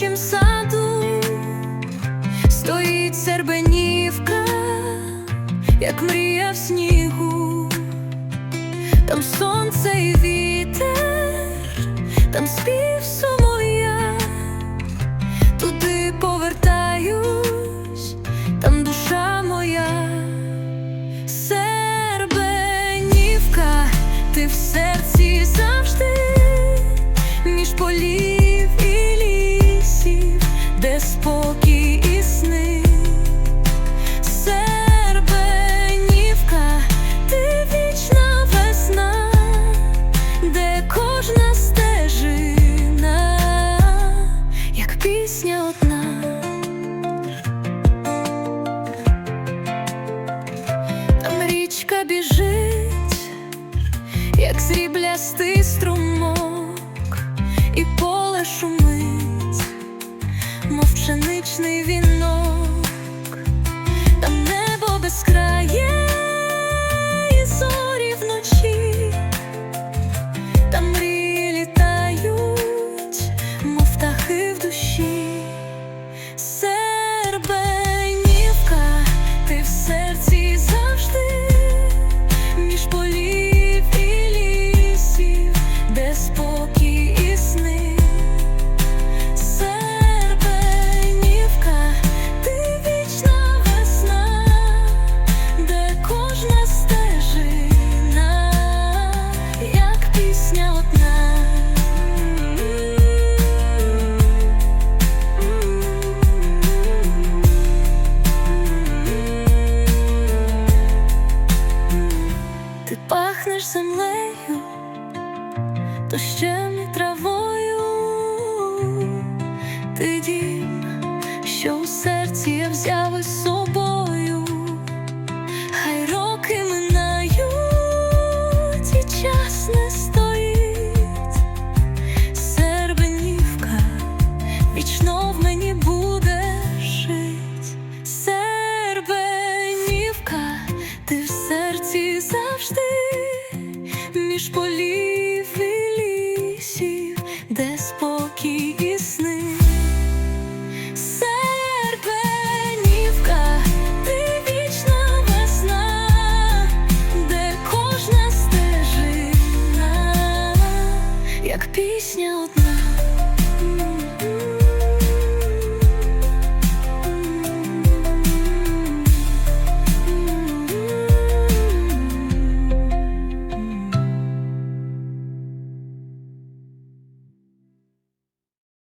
квітучім саду. Стоїть сербенівка, як мрія в снігу, там сонце і вітер, там спів сумуя, туди повертаюсь, там душа моя. Сербенівка, ти в серці завжди, між полів пісня одна. Там річка біжить, як сріблястий струмок, і поле шумить, мов пшеничний вінок, пісня одна. Ти пахнеш землею, дощем і травою, між полів і лісів, де спокій і сни. Серпенівка, ти вічна весна, де кожна стежина, як пісня одна.